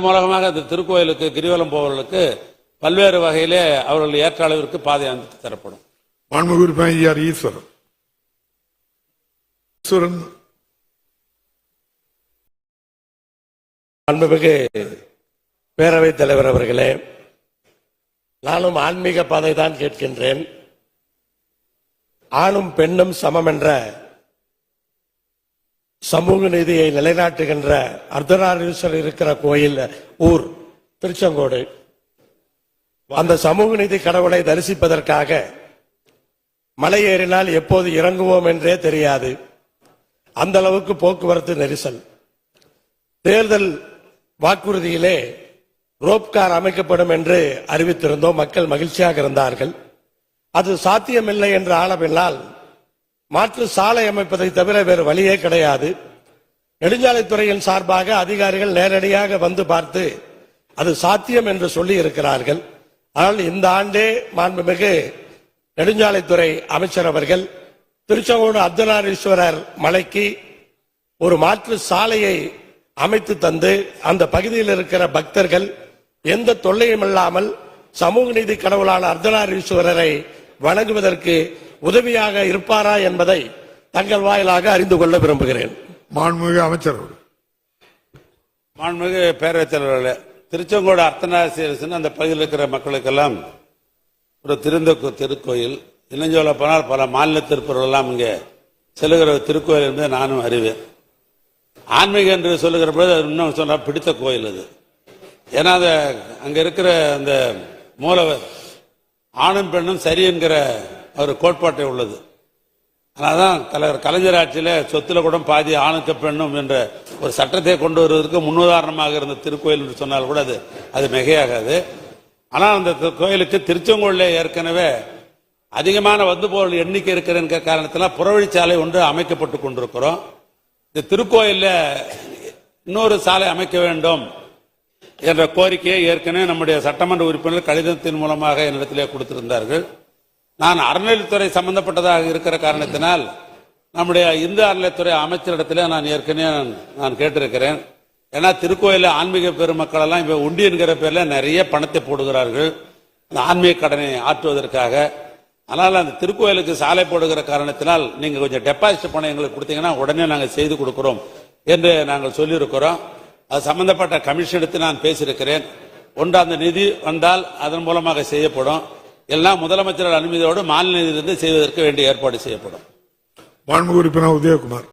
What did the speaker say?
மூலமாக இந்த திருக்கோயிலுக்கு கிரிவலம் போவர்களுக்கு பல்வேறு வகையிலே அவர்கள் ஏற்ற அளவிற்கு பாதை அமைத்து தரப்படும் ஈஆர் ஈஸ்வரன். ஈஸ்வரன். மாண்புமிகு பேரவைத் தலைவர் அவர்களே நானும் ஆன்மீக பாதை தான் கேட்கின்றேன். ஆணும் பெண்ணும் சமம் என்ற சமூக நீதியை நிலைநாட்டுகின்ற அர்த்தநாரீஸ்வரர் இருக்கிற கோயில் ஊர் திருச்செங்கோடு. அந்த சமூக நீதி கடவுளை தரிசிப்பதற்காக மலை ஏறினால் எப்போது இறங்குவோம் என்றே தெரியாது. அந்த அளவுக்கு போக்குவரத்து நெரிசல். தேர்தல் வாக்குறுதியிலே ரோப்கார் அமைக்கப்படும் என்று அறிவித்திருந்தோம். மக்கள் மகிழ்ச்சியாக இருந்தார்கள். அது சாத்தியமில்லை என்று ஆளவில்லால் மாற்று சாலை அமைப்பதை தவிர வேறு வழியே கிடையாது. நெடுஞ்சாலைத்துறையின் சார்பாக அதிகாரிகள் நேரடியாக வந்து பார்த்து அது சாத்தியம் என்று சொல்லி இருக்கிறார்கள். ஆனால் இந்த ஆண்டே மாண்புமிகு நெடுஞ்சாலைத்துறை அமைச்சர் அவர்கள் திருச்செங்கோடு அர்த்தநாரீஸ்வரர் மலைக்கு ஒரு மாற்று சாலையை அமைத்து தந்து அந்த பகுதியில் இருக்கிற பக்தர்கள் எந்த தொல்லையும் இல்லாமல் சமூக நீதி கடவுளான அர்த்தநாரீஸ்வரரை வணங்குவதற்கு உதவியாக இருப்பாரா என்பதை தங்கள் வாயிலாக அறிந்து கொள்ள விரும்புகிறேன். மாண்புமிகு அமைச்சர் அவர்கள். மாண்புமிகு பேரவைத் தலைவர்களே திருச்செங்கோடு அர்த்தநாசீரசன் அந்த பகுதியில் இருக்கிற மக்களுக்கெல்லாம் ஒரு திருந்த திருக்கோயில் சொல்ல போனால் பல மாநில திருப்பூர்களெல்லாம் இங்கே செல்லுகிற திருக்கோயில் என்பதை நானும் அறிவேன். ஆன்மீகம் என்று சொல்லுகிற பொழுது அது இன்னும் சொன்னா பிடித்த கோயில் அது. ஏன்னா அந்த அங்க இருக்கிற அந்த மூலவர் ஆணும் பெண்ணும் சரி என்கிற ஒரு கோட்பாட்டை உள்ளது. அதனால்தான் தலைவர் கலைஞர் ஆட்சியில் சொத்துல கூட பாதி ஆணுக்க பெண்ணும் என்ற ஒரு சட்டத்தை கொண்டு வருவதற்கு முன்னுதாரணமாக இருந்த திருக்கோயில் என்று சொன்னால் கூட அது அது மிகையாகாது. ஆனால் அந்த கோயிலுக்கு திருச்செங்கோட்டில் ஏற்கனவே அதிகமான வந்து போல் எண்ணிக்கை இருக்கிற புறவழி புறவழிச்சாலை ஒன்று அமைக்கப்பட்டு கொண்டிருக்கிறோம். இந்த திருக்கோயிலில் இன்னொரு சாலை அமைக்க வேண்டும் என்ற கோரிக்கையை ஏற்கனவே நம்முடைய சட்டமன்ற உறுப்பினர் கடிதத்தின் மூலமாக என்னிடத்திலே கொடுத்திருந்தார்கள். நான் அறநிலைத்துறை சம்பந்தப்பட்டதாக இருக்கிற காரணத்தினால் நம்முடைய இந்து அறநிலைத்துறை அமைச்சரிடத்திலே நான் ஏற்கனவே நான்- கேட்டிருக்கிறேன். ஏன்னா திருக்கோயில ஆன்மீக பெருமக்கள் எல்லாம் இப்போ உண்டி என்கிற பேரில் நிறைய பணத்தை போடுகிறார்கள். அந்த ஆன்மீக கடனை ஆற்றுவதற்காக. அதனால் அந்த திருக்கோயிலுக்கு சாலை போடுகிற காரணத்தினால் நீங்கள் கொஞ்சம் டெபாசிட் பணம் எங்களுக்கு கொடுத்தீங்கன்னா உடனே நாங்கள் செய்து கொடுக்குறோம் என்று நாங்கள் சொல்லியிருக்கிறோம். அது சம்பந்தப்பட்ட கமிஷன் எடுத்து நான் பேசியிருக்கிறேன். ஒன்று அந்த நிதி வந்தால் அதன் மூலமாக செய்யப்படும். எல்லாம் முதலமைச்சர் அனுமதியோடு மாநில நிதியிலிருந்து செய்வதற்கு வேண்டிய ஏற்பாடு செய்யப்படும். மாண்புமிகு உறுப்பினர் உதயகுமார்.